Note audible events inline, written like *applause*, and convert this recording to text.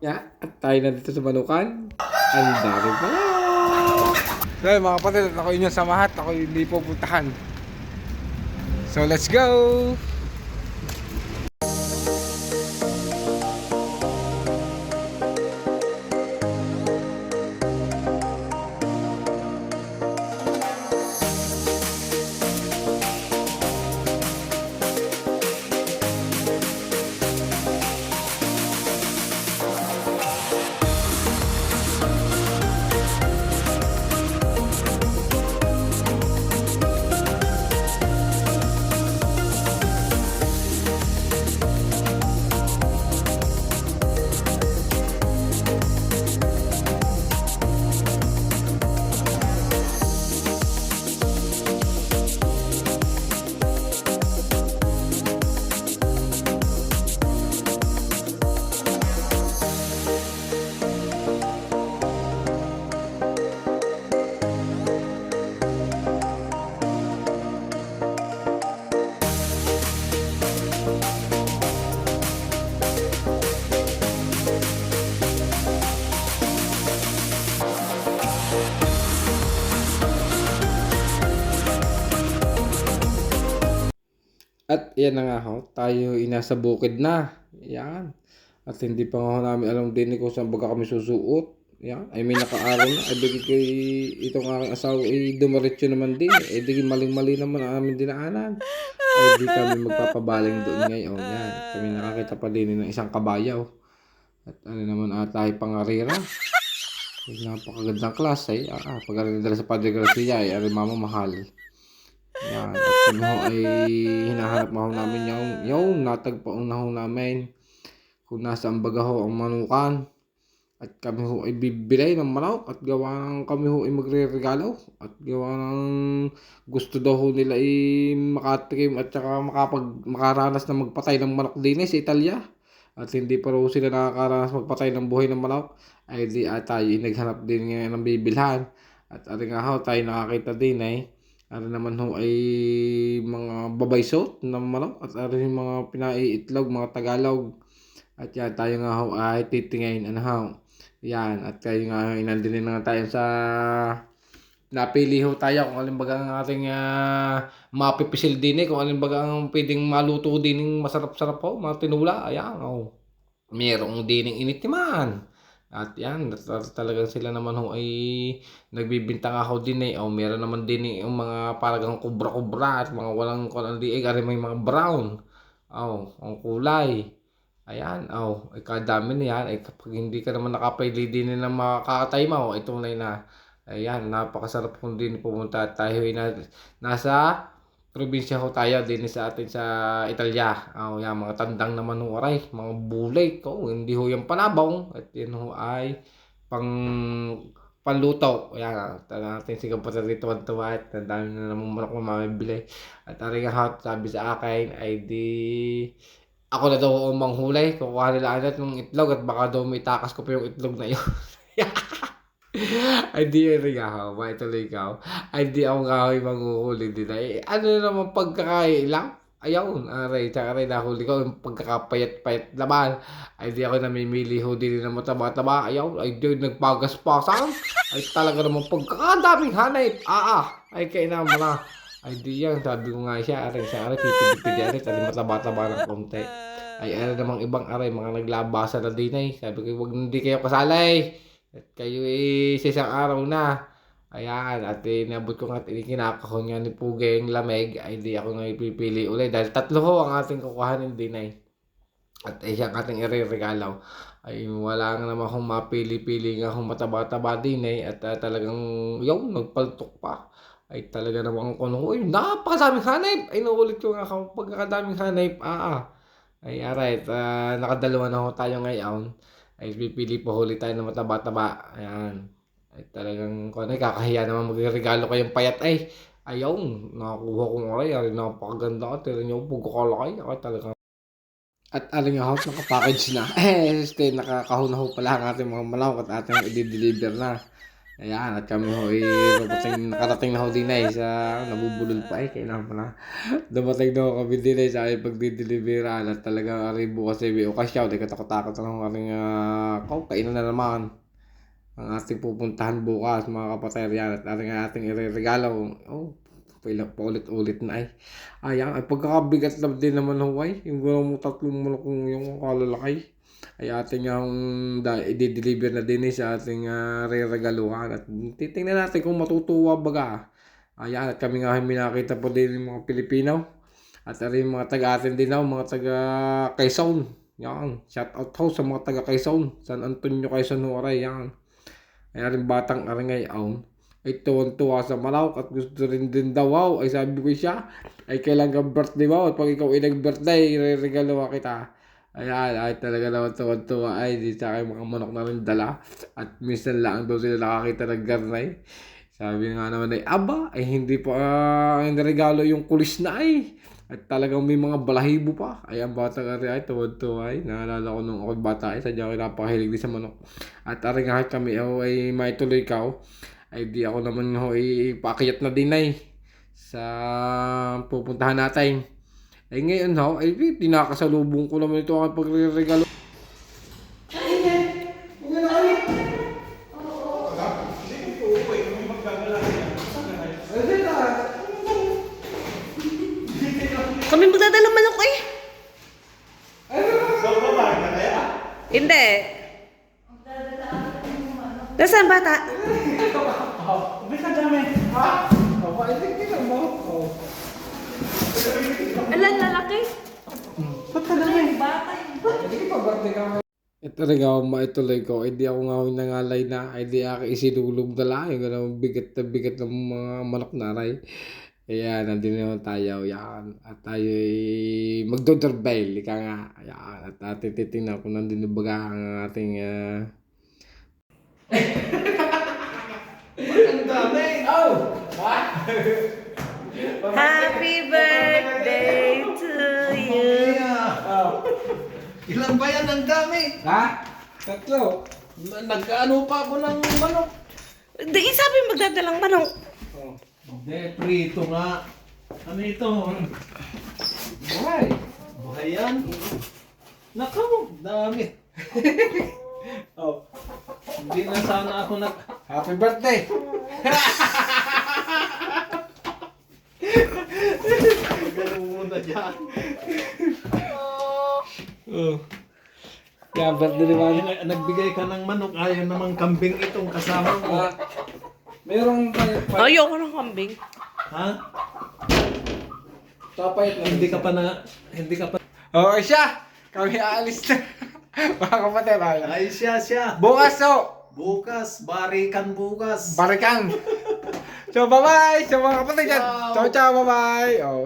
Yeah, at tayo na dito sa Manukan. Ang dami pala. Dahil mga kapatid, ako inyong samahat, ako hindi pupuntahan. So let's go! At yan na nga ho, tayo inasa bukid na. Yan. At hindi pa nga ho namin alam din kung saan baga kami susuot. Yan. Ay may nakaaraw na. Ay kay itong aking asawa ay dumiretso naman din. Eh di maling-mali naman ang aming dinaanan. Ay di kami magpapabaling doon ngayon. Yan. Kami nakakita pa din ng isang kabayaw. At ano naman ata ay pangarira. Ay, napakagandang class ay. Ah, ah, pag sa Padre Garcia ay ari mama mahal. Yan. At kami ho ay hinahanap ho namin yung, yung natagpaon na ho namin. Kung nasaan baga ho ang manukan. At kami ho ay bibili ng manok at gawa ng kami ho ay magre-regalo. At gawa ng gusto daw ho nila ay makatikim at saka makapag, makaranas na magpatay ng manok din eh sa Italia. At hindi pa raw sila nakakaranas magpatay ng buhay ng manok. Ay di at tayo ay naghanap din ng bibilhan. At ari nga ho tayo nakakita din eh. Ano naman ho ay mga babaysot na manok at ano yung mga pinaiitlog, mga Tagalog. At yan, tayo nga ho ay titingin, ano ho. Yan, at kayo nga inandinin na nga tayo sa napili ho tayo kung alin baga ang ating uh, mapipisil din eh, kung alin baga ang pwedeng maluto din ng masarap-sarap ho, mga tinula, ayan, oh. Merong din ng initiman. At yan, talagang sila naman ho ay nagbibintang ako din eh. O meron naman din eh, yung mga paragang kubra-kubra at mga walang kulang di eh, ari may mga brown. Oh, ang kulay. Ayan, oh, ay kadami na yan. Ay kapag hindi ka naman nakapili din ng makakatay mo, ito na na. Ayan, napakasarap kung din pumunta tayo ay na, nasa probinsya ho tayo din sa atin sa Italia. Oh, yan, mga tandang naman ho aray, mga bulay ko, hindi ho yung panabong. At yan ho ay pang panluto. Ayan, natin si kapatid rito at tuwa at ang dami na namang manok na mamibili. At aring nga sabi sa akin ay di ako na daw ang manghulay. Kukuha nila agad ng itlog at baka daw may takas ko pa yung itlog na yun. *laughs* ay di rin ako, ba ituloy ikaw. Ay di ako nga yung manghuhuli din ay ano naman pagkakailang. Ayaw, aray, tsaka rin nahuli ko yung pagkakapayat-payat naman. Ay di ako namimili ho din ng mataba-taba. Ayaw, ay di nagpagas-pasan. Ay talaga naman pagkakadaming hanay. Ah, ah, ay kainan mo na. Ay di yan, sabi ko nga siya, aray, siya, aray, pipili-pili, aray, tali mataba-taba ng konti. Ay, ano namang ibang aray, mga naglabasa na din ay. Sabi ko, wag hindi kayo kasalay. At kayo eh, sa isang araw na. Ayan, at inabot ko nga, kinakahon nga ni Puge yung lamig, ay di ako nga ipipili ulit. Dahil tatlo ho ang ating kukuhanin din ay. At eh, siyang ating iririgalaw. Ay wala nga naman akong mapili-pili nga akong mataba-taba din eh. At uh, talagang, yung nagpaltok pa. Ay talaga naman ako nung, uy, napakadaming hanip. Ay naulit ko nga ako, pagkakadaming hanip, ah, ah. Ay, alright, uh, nakadalawa na ho tayo ngayon ay pipili po huli tayo ng mataba-taba. Ayan. Ay talagang kung ano, kakahiya naman magregalo kayong payat ay. Ayaw, nakakuha kong aray. Ay, napakaganda ka. Tira niyo, pagkakalaki. Ay talagang at aling nga ho, nakapackage na. *laughs* Eh, este, nakakahon na ho pala ang ating mga malawak at ating i-deliver na. Ayan, at kami ho, eh, dumating, nakarating na ho din ay sa, nabubulol pa eh, kailangan pa na. Dumating na ho kami din ay sa aking pagdideliveran at talagang ari bukas ay may okasyaw, di katakot-takot na ho aming uh, kaw. kainan na naman. Ang ating pupuntahan bukas, mga kapatid. Yan, at ating ating ireregalo. Oh, pila paulit-ulit na ay. Ayan, ay pagkakabigat na din naman huway. Yung gano'n mo tatlong manok yung kalalaki. Ay ating da, i-deliver na din eh sa ating uh, re-regaluhan. At titingnan natin kung matutuwa baga. Ayan, at kami nga minakita po din yung mga Pilipino. At rin mga taga atin din daw, mga taga Quezon. Yan, shout out ho sa mga taga Quezon. San Antonio Quezon ho aray, yan. Ay rin batang arangay aon. Ay tuwan-tuwa sa Malaw at gusto rin din daw wow. Ay sabi ko siya, ay kailan ka birthday mo? At pag ikaw ay nag-birthday, re-regalo kita. Ayan, ay talaga naman tuwan-tuwa. Ay, di sa akin mga manok na rin dala. At minsan lang daw sila nakakita ng garnay. Sabi nga naman ay, aba, ay hindi pa uh, regalo yung kulis na ay. At talagang may mga balahibo pa. Ay, ang bata ka rin ay tuwad-tuwa ay. Naalala ko nung ako bata ay, sadya ko napakahilig din sa manok. At aring nga kami oh, ay may tuloy ka ay di ako naman ho ipakyat na din ay sa pupuntahan natin. Ay ngayon ho, ay di nakasalubong ko naman ito ang pagre-regalo. Kami magdadala manok eh. Hindi. Nasaan bata? Alan, lalaki. Ito rin ako maituloy ko, ay di ako nga ho nangalay na, ay di ako isinulog na lang, yung ganun, bigat na bigat ng mga manok na aray. Ayan, nandun naman tayo, yan. At tayo ay magdodorbail, ika nga. Ayan, at ating titingnan kung yung baga ang ating... ah, Happy birthday Ilan ba yan? Ang dami. Ha? Tatlo. Na- Nag-ano pa ako ng manok. Di, sabi magdadalang manok. Hindi, prito nga. Ano ito? Buhay. Buhay yan. Nakaw, dami. *laughs* oh. Hindi na sana ako nag... Happy birthday! *laughs* Ganun muna dyan. Kaya birthday naman. Ay, nag- Nagbigay ka ng manok, ayaw namang kambing itong kasama mo. Ah, merong pa- Ayoko ng kambing. Ha? na Hindi ka pa na... Hindi ka pa... Oo, siya! Kami aalis na. *laughs* Mga kapatid, ay. Ay, siya, siya. Bukas, so! Bukas, barikan bukas. Barikan! *laughs* So, bye-bye! So, mga kapatid, yan. Ciao. Ciao, ciao, bye-bye! Oh.